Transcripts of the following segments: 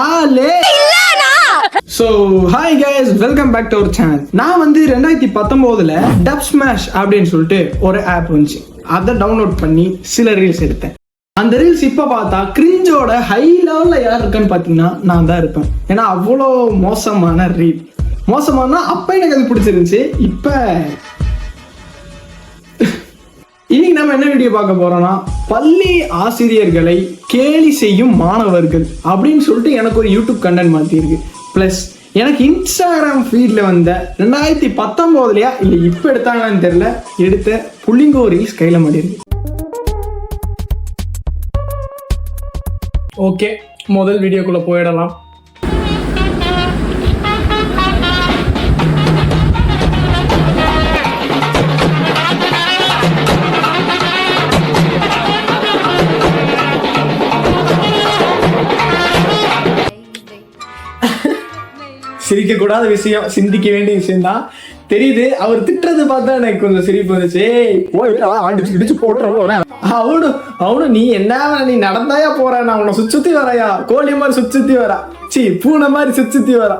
Ale. So hi guys welcome back to our channel நான் வந்து ரெண்டாயிரத்தி பத்தொம்போதில் டப் ஸ்மாஷ் அப்படின்னு சொல்லிட்டு ஒரு ஆப் வந்துச்சு. அதை டவுன்லோட் பண்ணி சில ரீல்ஸ் எடுத்தேன். அந்த ரீல்ஸ் இப்போ பார்த்தா கிரிஞ்சோட ஹை லெவலில் யார் இருக்கான்னு பார்த்தீங்கன்னா நான் தான் இருப்பேன். ஏன்னா அவ்வளோ மோசமான ரீல் மோசமானா அப்போ எனக்கு அது பிடிச்சிருந்துச்சு. இப்போ இன்னைக்கு நம்ம என்ன வீடியோ பார்க்க போறோம்னா பள்ளி ஆசிரியர்களை கேலி செய்யும் மாணவர்கள் அப்படின்னு சொல்லிட்டு எனக்கு ஒரு யூடியூப் கண்டென்ட் மாற்றிருக்கு ப்ளஸ் எனக்கு இன்ஸ்டாகிராம் ஃபீல்டில் வந்த ரெண்டாயிரத்தி பத்தொம்போதுலையா இல்லை இப்போ எடுத்தாங்களான்னு தெரியல எடுத்த புள்ளிங்கோ ரீல்ஸ் கையில் மாட்டிருக்கு ஓகே முதல் வீடியோக்குள்ளே போயிடலாம். சிரிக்கக்கூடாத விஷயம் சிந்திக்க வேண்டிய விஷயம் தான் தெரியுது அவர் திட்டுறது பார்த்தா எனக்கு கொஞ்சம் சிரிப்பு வந்துச்சு. அவனும் அவனும் நீ என்ன நீ நடந்தாயா போற நான் உன்னை சுத்தி சுத்தி வரையா? கோழி மாதிரி சுத்தி சுத்தி வரா. சி பூனை மாதிரி சுத்தி சுத்தி வரா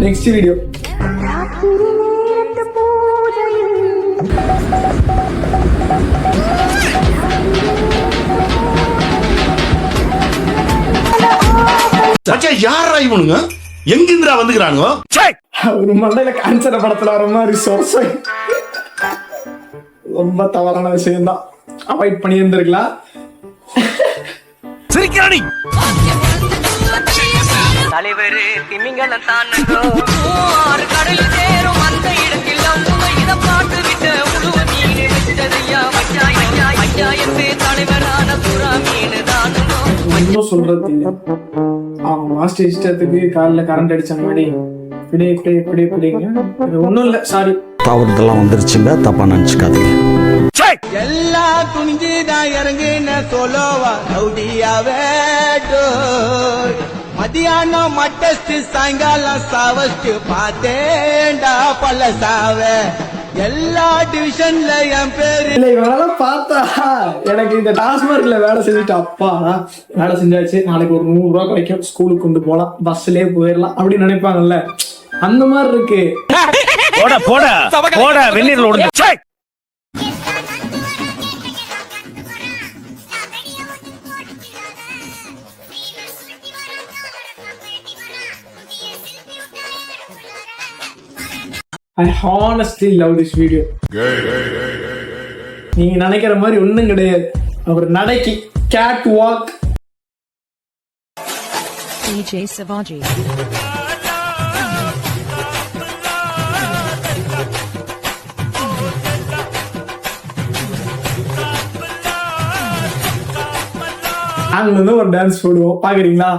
நெக்ஸ்ட் வீடியோ யாரா இவனுங்க? எங்கிருந்துடா வந்துக்கிறானுங்க ஒரு மண்டையில காஞ்சன படத்துல வர மாதிரி சொரசை ரொம்ப தவறான விஷயம் தான் அவாய்ட் பண்ணி இருந்திருக்கலாம் சிரிக்கிறானி தலைவர் திமிங்கலத்தான் ஆறு கடல் சேரும் அந்த இடத்தில் அம்புவை இத பாட்டு விட்ட உழுவ மீன் வச்சதையா வச்சா ஐயா ஐயாயிரத்து தலைவரான புறா மீன் ஒன்றும் சொல்றது மாஸ்டர் இஷ்டத்துக்கு காலில் கரண்ட் அடிச்ச மாதிரி. இப்படி இப்படி இப்படி இப்படிங்க இது ஒன்றும் இல்லை சாரி தவறுதெல்லாம் வந்துருச்சுங்க தப்பா நினைச்சுக்காதீங்க. எல்லாம் துணிஞ்சுதான் இறங்குன சொல்லவா ரவுடியாவே மதியானம் மட்டஸ்ட் சாயங்காலம் சாவஸ்ட் பார்த்தேன்டா பல்ல சாவ எல்லா டிவிஷன்ல என் பேரு. இல்லை இவனெல்லாம் பார்த்தா எனக்கு இந்த டாஸ்மார்க்ல வேலை செஞ்சுட்டு அப்பா வேலை செஞ்சாச்சு. நாளைக்கு ஒரு நூறு ரூபா கிடைக்கும். ஸ்கூலுக்கு கொண்டு போகலாம் பஸ்லயே போயிடலாம் அப்படின்னு நினைப்பாங்கல்ல. அந்த மாதிரி இருக்கு. போட போட. போட வெந்நீர்ல I honestly love this video நீங்க நினைக்கிற மாதிரி ஒண்ணும் கிடையாது. அவர் நடைக்கு கேட் வாக் DJ Savaji. அங்க இருந்து ஒரு டான்ஸ் போடுவோம். பாக்குறீங்களா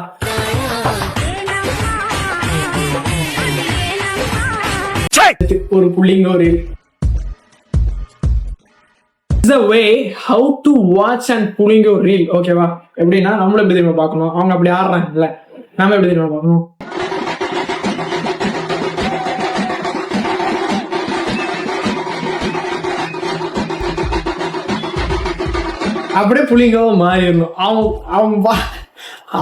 ஒரு புள்ளிங்க ஒரு the way how to watch and pulling a reel ஓகேவா எப்படின்னா நம்மளும் எப்படி தெரியுமா பார்க்கணும்? அவங்க அப்படி ஆடுறாங்கல்ல. நாம எப்படி தெரியுமா பார்க்கணும்? அப்படியே புள்ளிங்கவும் மாறிடணும் அவன் அவன்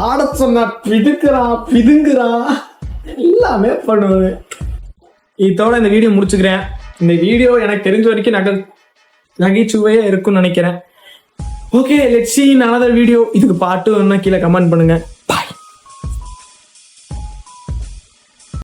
ஆட சொன்னா பிதுக்குறான் பிதுங்குறான் எல்லாமே பண்ணுவாரு இதோட இந்த வீடியோ முடிச்சுக்கிறேன். இந்த வீடியோ எனக்கு தெரிஞ்ச வரைக்கும் நகை நகைச்சுவையா இருக்கும்னு நினைக்கிறேன். ஓகே லெட் சி வீடியோ இதுக்கு பாட்டு என்ன கீழே கமெண்ட் பண்ணுங்க.